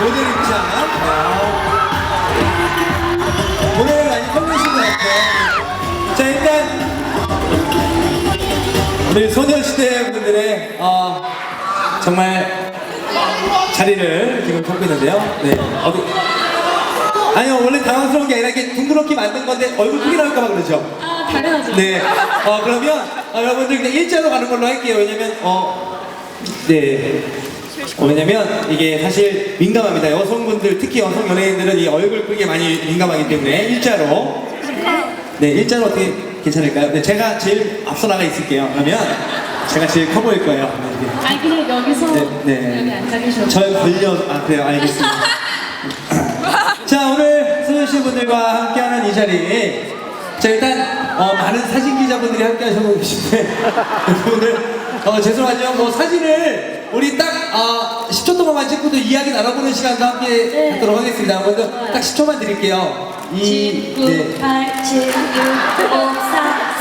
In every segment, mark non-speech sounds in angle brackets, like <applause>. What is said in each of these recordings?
모델 입장. 아. 모델을 많이 선보이신 것 같아요. 자, 일단 우리 소녀시대 분들의 어, 정말 자리를 지금 잡고 있는데요. 네. 어디? 아니요, 원래 당황스러운 게 아니라 이렇게 둥그렇게 만든 건데 얼굴 크게 나올까봐 그러죠. 아, 당연하죠. 네. 어, 그러면 어, 여러분들 그냥 일자로 가는 걸로 할게요. 왜냐면 어, 네. 어, 왜냐면 이게 사실 민감합니다. 여성분들 특히 여성 연예인들은 이 얼굴 크게 많이 민감하기 때문에 일자로. 네, 일자로 어떻게 괜찮을까요? 네, 제가 제일 앞서 나가 있을게요. 그러면 제가 제일 커 보일 거예요. 아니, 그냥 여기서 네, 네. 여기 앉아 계셔도. 저 걸려 아 그래요 알겠습니다. <laughs> 자 오늘 소녀시 분들과 함께하는 이 자리. 자 일단 어, 많은 사진 기자분들이 함께하시고 계신데 <laughs> 오늘 어, 죄송하지만 뭐 사진을 우리 딱 어, 10초 동안만 찍고도 이야기 나눠보는 시간도 함께 네. 갖도록 하겠습니다. 먼저 딱 10초만 드릴게요. 2, 9, 네. 8, 7, 6, 5, 4,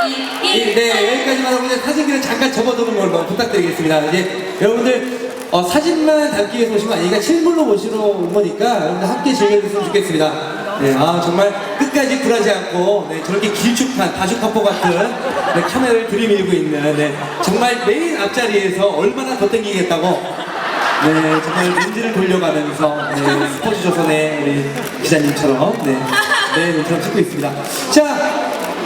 3, 2, 1. 네, 여기까지만 하고 이제 사진기를 잠깐 접어두는 걸로 부탁드리겠습니다. 이제 여러분들 어, 사진만 담기 위해서 오신 거 아니니까 실물로 모시러 온 거니까 여러분들 함께 즐겨주셨으면 좋겠습니다. 네, 아 정말 끝까지 굴하지 않고 네, 저렇게 길쭉한 다슈카포 같은 네, 카메라를 들이밀고 있는 네, 정말 메인 앞자리에서 얼마나 더 땡기겠다고 네, 정말 렌즈를 돌려가면서 네, 스포츠 조선의 우리 기자님처럼 네, 네, 눈처럼 찍고 있습니다. 자,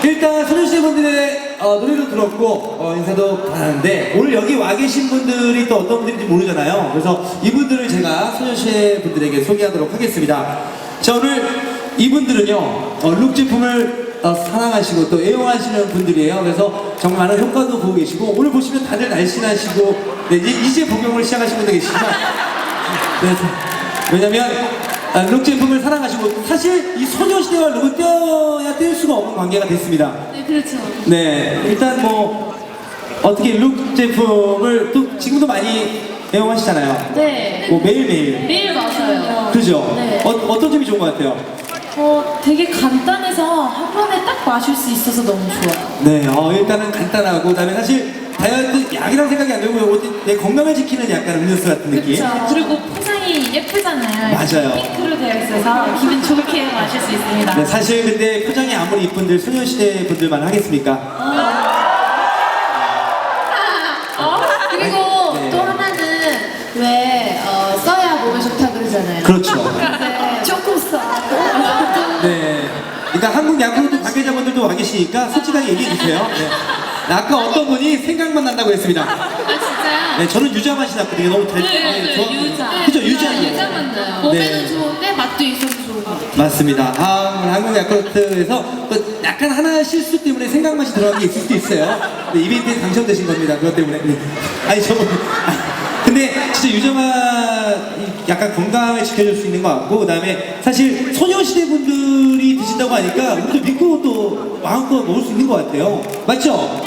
일단 소녀시대 분들의 어, 노래도 들었고 어, 인사도 받았는데 오늘 여기 와 계신 분들이 또 어떤 분들인지 모르잖아요. 그래서 이분들을 제가 소녀시대 분들에게 소개하도록 하겠습니다. 자, 오늘 이분들은요, 어, 룩 제품을 어, 사랑하시고 또 애용하시는 분들이에요. 그래서 정말 많은 효과도 보고 계시고 오늘 보시면 다들 날씬하시고 네, 이제, 이제 복용을 시작하신 분들 계시지만 네, 왜냐면 아, 룩 제품을 사랑하시고 사실 이 소녀시대와 룩을 떼어야 뗄 수가 없는 관계가 됐습니다. 네, 그렇죠. 네, 일단 뭐 어떻게 룩 제품을 또 지금도 많이 애용하시잖아요. 네. 뭐 매일매일. 매일 맞아요. 그죠? 네. 어, 어떤 점이 좋은 것 같아요? 어, 되게 간단해서 한 번에 딱 마실 수 있어서 너무 좋아요. 네, 어, 일단은 간단하고 그다음에 사실 다이어트 약이라는 생각이 안 들고 어디- 내 건강을 지키는 약간 음료수 같은 느낌. 그렇죠. 그리고 포장이 예쁘잖아요. 맞아요. 핑크로 되어 있어서 기분 좋게 마실 수 있습니다. 네, 사실 근데 포장이 아무리 이쁜들 소녀시대 분들만 하겠습니까? 어? 그리고 네. 또 하나는 왜 어, 써야 몸에 좋다 그러잖아요. 그렇죠. <laughs> 그러니까 한국 야구르트 관계자분들도 와 계시니까 솔직하게 얘기해 주세요. 네. 네, 아까 어떤 분이 생각만 난다고 했습니다. 아 진짜요? 네, 저는 유자 맛이 났거든요. 너무 달. 네, 좋아- 그죠, 유자예요. 유자만 나요. 몸에는 네. 좋은데 맛도 있어서 좋은 것 같아요. 맞습니다. 아, 한국 야쿠르트에서 또 약간 하나 실수 때문에 생각 맛이 들어간 게 있을 수도 있어요. 네, 이벤트에 당첨되신 겁니다. 그것 때문에. 네. 아니, 저분. 아니, 근데 진짜 유자맛 약간 건강을 지켜줄 수 있는 것 같고, 그 다음에 사실 소녀시대 분들이 드신다고 하니까 우리도 믿고 또 마음껏 먹을 수 있는 것 같아요. 맞죠?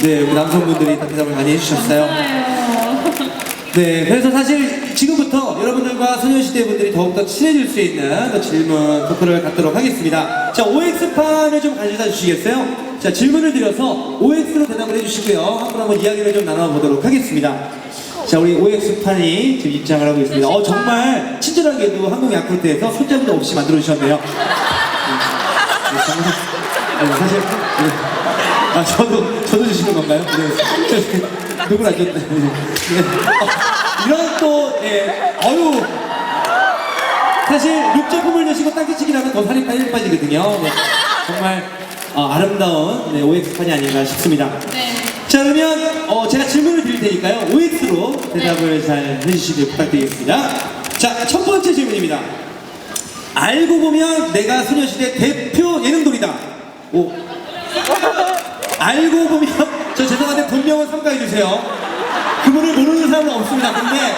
네, 우리 남성분들이 다 대답을 많이 해주셨어요. 네, 그래서 사실 지금부터 여러분들과 소녀시대 분들이 더욱더 친해질 수 있는 또 질문 토크를 갖도록 하겠습니다. 자, OX판을 좀 가져다 주시겠어요? 자, 질문을 드려서 OX로 대답을 해주시고요. 한번 한번 이야기를 좀 나눠보도록 하겠습니다. 자, 우리 OX판이 지금 입장을 하고 있습니다. 어, 정말 친절하게도 한국 야쿠르트에서 손잡이도 없이 만들어주셨네요. 네, 네, 사실, 네. 아, 저도, 저도 주시는 건가요? 네. 누구나 줬네. 네. 어, 이런 또, 예, 어유 사실 룩 제품을 내시고 하면 더 살이 빠지거든요. 네. 정말 어, 아름다운 네, OX판이 아닌가 싶습니다. 네. 자, 그러면 어, 제가 질문을 드릴 테니까요. OX로 대답을 잘 해주시길 부탁드리겠습니다. 자, 첫 번째 질문입니다. 알고 보면 내가 소녀시대 대표 예능돌이다. 오. 알고 보면 저 죄송한데 본명은 삼가해 주세요. 그분을 모르는 사람은 없습니다. 근데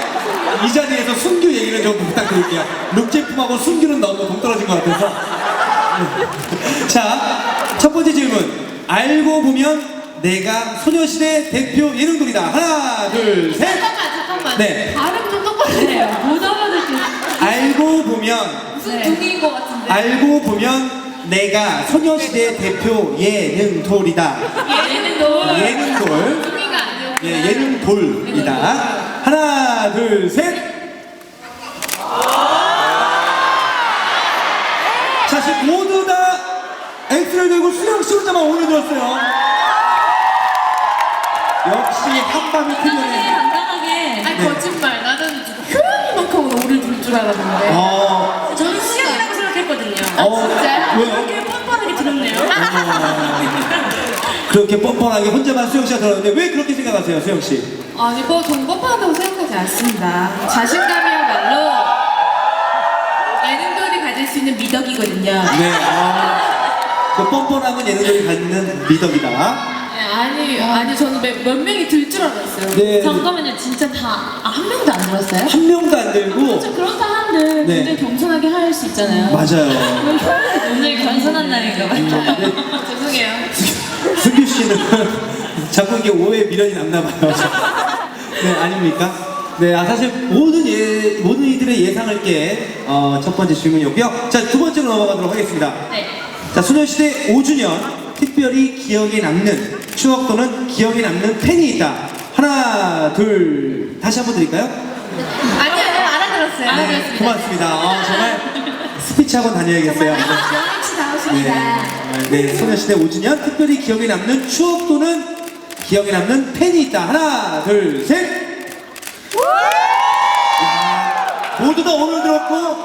이 자리에서 순규 얘기를 좀 부탁드릴게요. 룩 제품하고 순규는 너무 동떨어진 것 같아서. 네. 자, 첫 번째 질문. 알고 보면 내가 소녀시대 대표 예능돌이다. 하나, 둘, 셋. 잠깐만 잠깐만. 네. 발음 좀 똑바로 해요. 못 알아듣겠어. 알고 보면 무슨 둥인 것 같은데. 알고 보면 내가 소녀시대 대표 예능돌이다. 얘는 너 예능돌. 아니었구나. 예, 예능돌이다. 하나, 둘, 셋. 60대만 오늘 들었어요. 역시 한밤이 당당하게 당당하게 아니 네. 거짓말 나는 그만큼은 오를 들줄 알았는데 어, 저는 시간이라고 생각했거든요 아, 어, 진짜요? 왜요? 어. 그렇게 뻔뻔하게 혼자만 수영 씨가 들었는데 왜 그렇게 생각하세요, 수영 씨? 아니 뭐 동법하다고 생각하지 않습니다 자신감이야말로 예능돌이 가질 수 있는 미덕이거든요 네. 아. 그 뻔뻔함은 예능들이 갖는 미덕이다. 네, 아니 아니 저는 몇, 몇 명이 들 줄 알았어요 네, 잠깐만요, 진짜 다, 아, 한 명도 안 들었어요? 한 명도 안 들고, 그렇죠, 그런 사람들 네. 굉장히 겸손하게 할 수 있잖아요. 맞아요. <laughs> 오늘 겸손한 날인가 봐요. 죄송해요 승규 씨는 <laughs> 자꾸 이게 오해 미련이 남나 봐요. <laughs> 네, 아닙니까? 네, 아, 사실 모든 예, 모든 이들의 예상을 깬, 어, 첫 번째 질문이었고요. 자, 두 번째로 넘어가도록 하겠습니다. 네. 자, 소녀시대 5주년 특별히 기억에 남는 추억 또는 기억에 남는 팬이 있다. 하나, 둘, 다시 한번 드릴까요? 아니요 알아들었어요 알아들었습니다. 고맙습니다. 아, 정말 스피치 학원 다녀야겠어요. 나오십니다 네, 네, 소녀시대 5주년 특별히 기억에 남는 추억 또는 기억에 남는 팬이 있다. 하나, 둘, 셋. 야, 모두 다 오늘 들었고,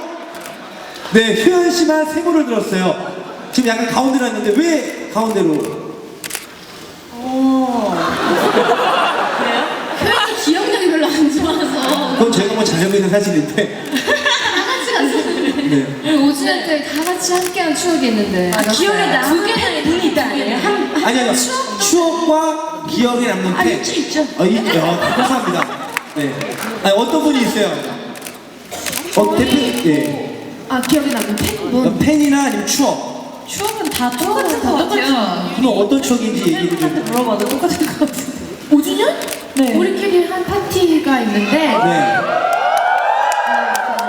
네, 효연 씨만 세고를 들었어요. 지금 약간 가운데로 왔는데 왜 가운데로? 효연이 기억력이 별로 안 좋아서 그건 저희가 뭐잘 알고 있는 사실인데. 네. 5주년 때다 같이 함께한 추억이 있는데 기억에 남는 두 개의 분이 있다 아니에요? 한, 아니, 아니요. 추억과 기억에 남는 팬. 있죠, 있죠. 어, 있, 어, 감사합니다. 네. 아니, 어떤 분이 있어요? 어, 대표, 예. 아 기억에 남는 팬분 어, 팬이나 아니면 추억. 추억은 다 똑같은 것 같아요. 그럼 어떤 추억인지 얘기를 좀. 물어봐도 똑같은 것 같아요. 5주년? 네. 우리끼리 한 파티가 있는데 네.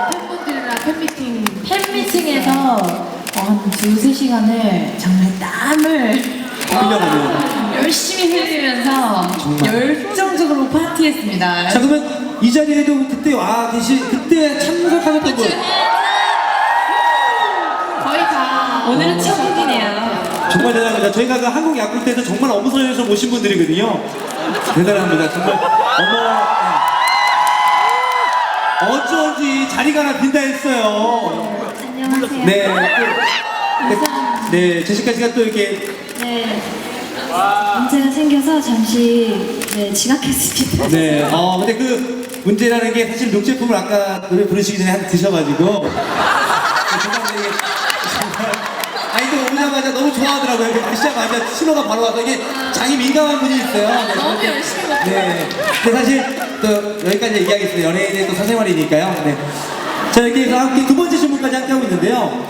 그 팬분들이랑 팬미팅 팬미팅에서 어, 한 두세 시간을 정말 땀을 흘려가면. 열심히 흘리면서 정말. 열정적으로 파티했습니다. 자, 그러면 이 자리에도 그때 와 계시, 그때 참석하셨던 분. 오늘은 천국이네요. 정말 대단합니다. 저희가 그 한국 야구대에서 정말 어무선에서 모신 분들이거든요. 대단합니다. 정말 어머. 네. 어쩐지 자리가 하나 빈다 했어요. 안녕하세요. 네. 또, 네, 네, 제시카 씨가 또 이렇게 네. 문제가 생겨서 잠시 네, 지각했습니다. 네. 어, 근데 그 문제라는 게 사실 녹제품을 아까 노래 부르시기 전에 한 드셔가지고. 오자마자 너무 좋아하더라고요. 이렇게 마시자마자 신호가 바로 와서 이게 장이 민감한 분이 있어요. 네. 너무 열심히 먹고 네. 근데 사실 또 여기까지 얘기하겠습니다. 연예인의 또 사생활이니까요. 네. 자, 해서 함께 두 번째 질문까지 함께 하고 있는데요.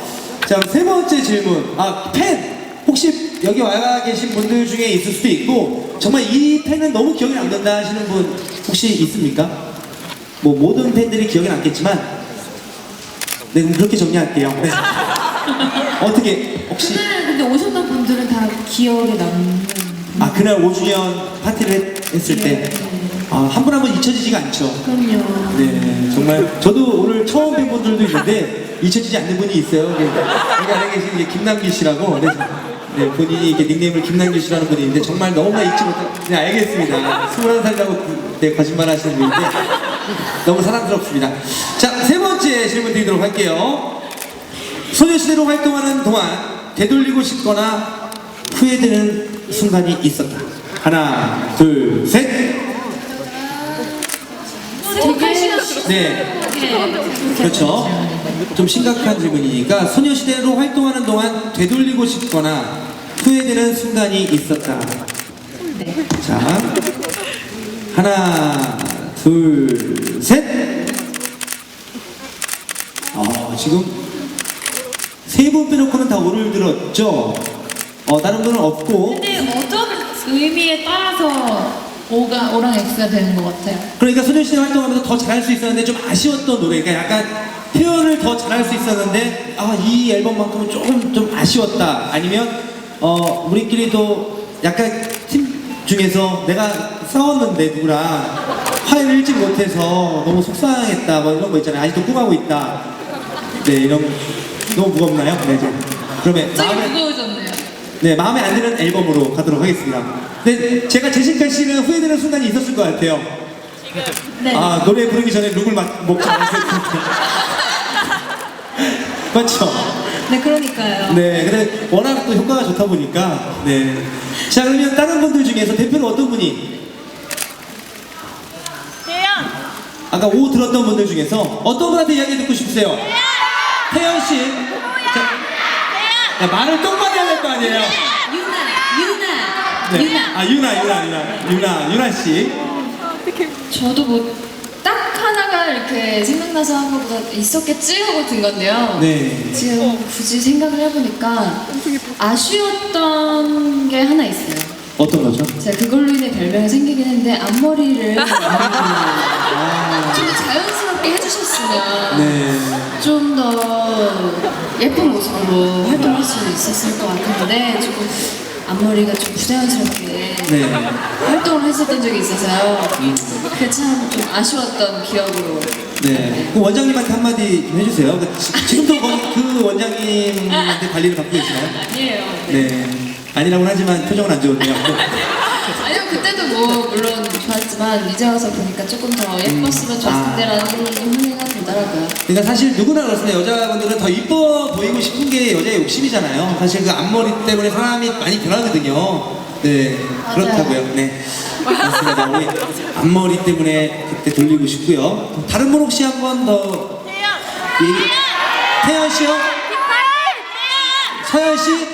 자, 세 번째 질문. 아, 팬! 혹시 여기 와 계신 분들 중에 있을 수도 있고, 정말 이 팬은 너무 기억에 남는다 하시는 분 혹시 있습니까? 뭐, 모든 팬들이 기억에 남겠지만, 네, 그럼 그렇게 정리할게요. 네. 어떻게, 혹시, 그날 근데 오셨던 분들은 다 기억에 남는 아, 그날 5주년 파티를 했- 했을 때, 아, 한 분 한 분 잊혀지지가 않죠. 그럼요 네, 정말 저도 오늘 처음 뵌 분들도 있는데 잊혀지지 않는 분이 있어요. 네, 여기 안에 계신 김남기 씨라고 네, 네, 본인이 이렇게 닉네임을 김남기 씨라는 분이 있는데 정말 너무나 잊지 못한 네, 알겠습니다. 21살이라고 네, 거짓말 하시는 분인데 너무 사랑스럽습니다. 자, 세 번째 질문 드리도록 할게요. 소녀시대로 활동하는 동안 되돌리고 싶거나 후회되는 순간이 있었다. 하나, 둘, 셋. 네. 그렇죠. 좀 심각한 질문이니까 소녀시대로 활동하는 동안 되돌리고 싶거나 후회되는 순간이 있었다. 자, 하나, 둘, 셋. 어, 지금 세분 빼놓고는 다 오를 들었죠. 어, 다른 분은 없고. 근데 어떤 의미에 따라서 오가 오랑 X가 되는 것 같아요. 그러니까 소녀시대 활동하면서 더 잘할 수 있었는데 좀 아쉬웠던 노래. 그러니까 약간 표현을 더 잘할 수 있었는데 아 이 앨범만큼은 조금 좀 아쉬웠다. 아니면 어 우리끼리도 약간 팀 중에서 내가 싸웠는데 누구랑 화해를 일찍 못해서 너무 속상했다 뭐 이런 거 있잖아요. 아직도 꿈하고 있다. 네 이런 너무 무겁나요? 네 좀. 그러면 갑자기 마음에 무거워졌네요. 네 마음에 안 드는 앨범으로 가도록 하겠습니다. 네 제가 제시카 씨는 후회되는 순간이 있었을 것 같아요. 네. 아 노래 부르기 전에 룩을 막 않았을 <laughs> 텐데. 맞죠? 네, 그러니까요. 네, 근데 워낙 또 효과가 좋다 보니까 네. 자 그러면 다른 분들 중에서 대표로 어떤 분이? 아까 오 들었던 분들 중에서 어떤 분한테 이야기 듣고 싶으세요? 태연 씨. 자, 야, 말을 똑바로 해야 될 거 아니에요? 유나, 유나, 네. 유나. 아 유나 유나 유나 유나 유나 씨. 저도 뭐 딱 하나가 이렇게 생각나서 한 것보다 있었겠지 하고 든 건데요. 네. 지금 굳이 생각을 해보니까 아쉬웠던 게 하나 있어요. 어떤 거죠? 제가 그걸로 인해 별명이 생기긴 했는데 앞머리를 아, <laughs> 좀더 자연스럽게 해주셨 으면 네. 좀 더 예쁜 모습으로 활동할 수 있었을 것 같은데 조금 앞머리가 좀 부자연스럽게 네. 활동을 했었던 적이 있어서요. 그게 참 좀 아쉬웠던 기억으로. 네. 그 원장님한테 한마디 좀 해주세요. 그 지- 지금도 거기 그 원장님한테 관리를 받고 계시나요? 아니에요. 네. 아니라고는 하지만 표정은 안 좋은데요. 아니요 그때도 뭐 물론 좋았지만 이제 와서 보니까 조금 더 예뻤으면 좋았을 아. 텐데라는 후회가 들더라고요. 그러니까 사실 누구나 그렇습니다. 여자분들은 더 이뻐 보이고 싶은 게 여자의 욕심이잖아요. 사실 그 앞머리 때문에 사람이 많이 변하거든요. 네. 맞아요. 그렇다고요. 네. 맞습니다. 우리 앞머리 때문에 그때 돌리고 싶고요. 다른 분 혹시 한 번 더. 태연! 태연 씨요? 서현 씨?